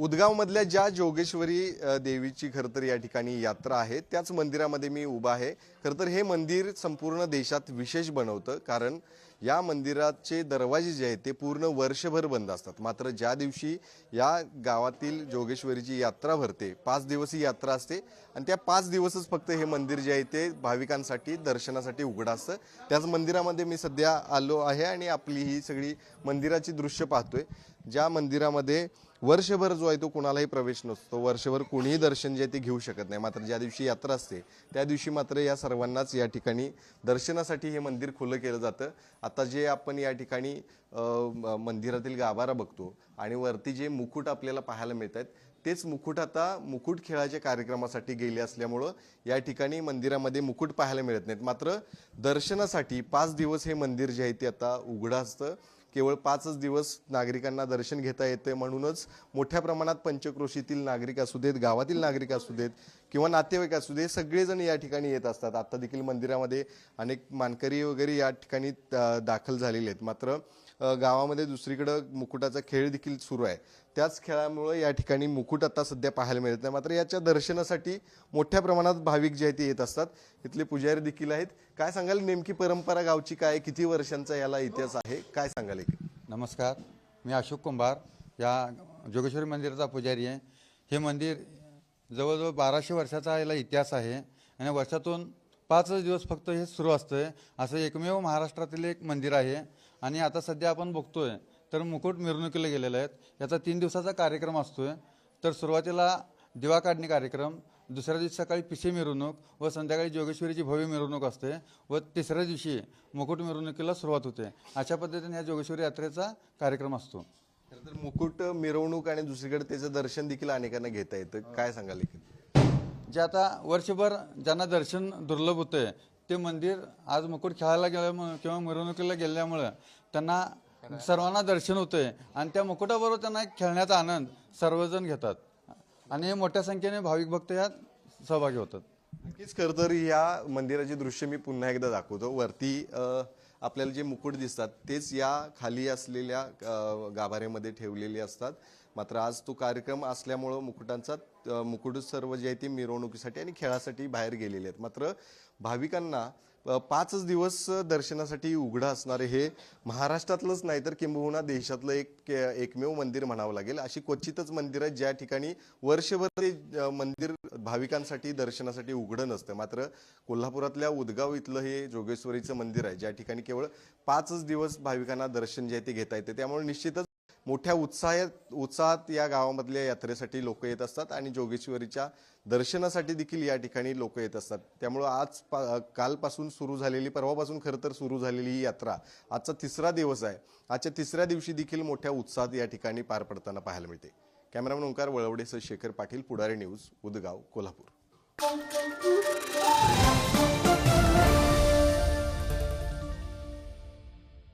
उदगावमधल्या ज्या जोगेश्वरी देवीची खरं तर या ठिकाणी यात्रा आहे त्याच मंदिरामध्ये मी उभा आहे. खरं तर हे मंदिर संपूर्ण देशात विशेष बनवतं कारण या मंदिराचे दरवाजे जे आहेत ते पूर्ण वर्षभर बंद असतात. मात्र ज्या दिवशी या गावातील जोगेश्वरीची यात्रा भरते पाच दिवस ही यात्रा असते आणि त्या पाच दिवसच फक्त हे मंदिर जे आहे ते भाविकांसाठी दर्शनासाठी उघडं असतं. त्याच मंदिरामध्ये मी सध्या आलो आहे आणि आपली ही सगळी मंदिराची दृश्य पाहतोय. ज्या मंदिरामध्ये वर्षभर जो आहे तो कुणालाही प्रवेश नसतो. वर्षभर कोणीही दर्शन जे आहे ते घेऊ शकत नाही. मात्र ज्या दिवशी यात्रा असते त्या दिवशी मात्र या सर्वांनाच या ठिकाणी दर्शनासाठी हे मंदिर खुलं केलं जातं. आता जे आपण या ठिकाणी मंदिरातील गाभारा बघतो आणि वरती जे मुकुट आपल्याला पाहायला मिळत आहेत तेच मुकुट आता मुकुट खेळाच्या कार्यक्रमासाठी गेले असल्यामुळं या ठिकाणी मंदिरामध्ये मुकुट पाहायला मिळत नाहीत. मात्र दर्शनासाठी पाच दिवस हे मंदिर जे आहे ते आता उघडं असतं. केवळ पाचच दिवस नागरिकांना दर्शन घेता येते म्हणूनच मोठ्या प्रमाणात पंचक्रोशीतील नागरिक असू देत गावातील नागरिक असू देत किंवा नातेवाईक असू दे सगळेजण या ठिकाणी येत असतात. आता देखील मंदिरामध्ये अनेक मानकरी वगैरे या ठिकाणी दाखल झालेले आहेत. मात्र गावामध्ये दुसरीकडं मुकुटाचा खेळ देखील सुरू आहे. त्याच खेळामुळे या ठिकाणी मुकुट आता सध्या पाहायला मिळत नाही. मात्र याच्या दर्शनासाठी मोठ्या प्रमाणात भाविक जे आहेत ते येत असतात. इथले पुजारी देखील आहेत. काय सांगाल नेमकी परंपरा गावची काय किती वर्षांचा याला इतिहास आहे? काय सांगाल एक? नमस्कार. मी अशोक कुंभार या जोगेश्वरी मंदिराचा पुजारी आहे. हे मंदिर जवळजवळ बाराशे वर्षाचा याला इतिहास आहे आणि वर्षातून पाच दिवस फक्त हे सुरू असतं असं एकमेव महाराष्ट्रातील एक मंदिर आहे. आणि आता सध्या आपण बघतोय तर मुकुट मिरवणुकीला गेलेले आहेत. याचा तीन दिवसाचा कार्यक्रम असतोय. तर सुरुवातीला दिवा काढणी कार्यक्रम दुसऱ्या दिवशी सकाळी पिशे मिरवणूक व संध्याकाळी जोगेश्वरीची भव्य मिरवणूक असते व तिसऱ्या दिवशी मुकुट मिरवणुकीला सुरुवात होते. अशा पद्धतीने या जोगेश्वरी यात्रेचा कार्यक्रम असतो. तर मुकुट मिरवणूक आणि दुसरीकडे त्याचं दर्शन देखील अनेकांना घेता येतं. काय सांगाल जे आता वर्षभर ज्यांना दर्शन दुर्लभ होतंय ते मंदिर आज मुकुट खेळायला गेल्यामुळं किंवा मिरवणुकीला गेल्यामुळं त्यांना सर्वांना दर्शन होतंय. आणि त्या मुकुटाबरोबर त्यांना एक खेळण्याचा आनंद सर्वजण घेतात. आणि मोठ्या संख्येने भाविक भक्त यात सहभागी होतात. नक्कीच खरं तर या मंदिराची दृश्य मी पुन्हा एकदा दाखवतो. वरती आपल्याला जे मुकुट दिसतात तेच या खाली असलेल्या गाभाऱ्यामध्ये ठेवलेले असतात. मात्र आज तो कार्यक्रम असल्यामुळं मुकुटांचा मुकुट सर्व जे आहे ते मिरवणुकीसाठी आणि खेळासाठी बाहेर गेलेले आहेत. मात्र भाविकांना पाचच दिवस दर्शनासाठी उघडं असणारे हे महाराष्ट्रातलंच नाही तर किंबहुना देशातलं एक एकमेव मंदिर म्हणावं लागेल. अशी क्वचितच मंदिर ज्या ठिकाणी वर्षभर ते मंदिर भाविकांसाठी दर्शनासाठी उघडं नसतं. मात्र कोल्हापुरातल्या उदगाव इथलं हे जोगेश्वरीचं मंदिर आहे ज्या ठिकाणी केवळ पाचच दिवस भाविकांना दर्शन जे आहे ते घेता येते. त्यामुळे निश्चितच मोठ्या उत्साहात उत्साहात या गावामधल्या यात्रेसाठी लोक येत असतात आणि जोगेश्वरीच्या दर्शनासाठी देखील या ठिकाणी लोक येत असतात. त्यामुळं आज पा- कालपासून सुरू झालेली परवापासून खरं तर सुरू झालेली ही यात्रा आजचा तिसरा दिवस आहे. आजच्या तिसऱ्या दिवशी देखील मोठ्या उत्साहात या ठिकाणी पार पडताना पाहायला मिळते. कॅमेरामन ओंकार वळवडेसह शेखर पाटील पुढारी न्यूज उदगाव कोल्हापूर.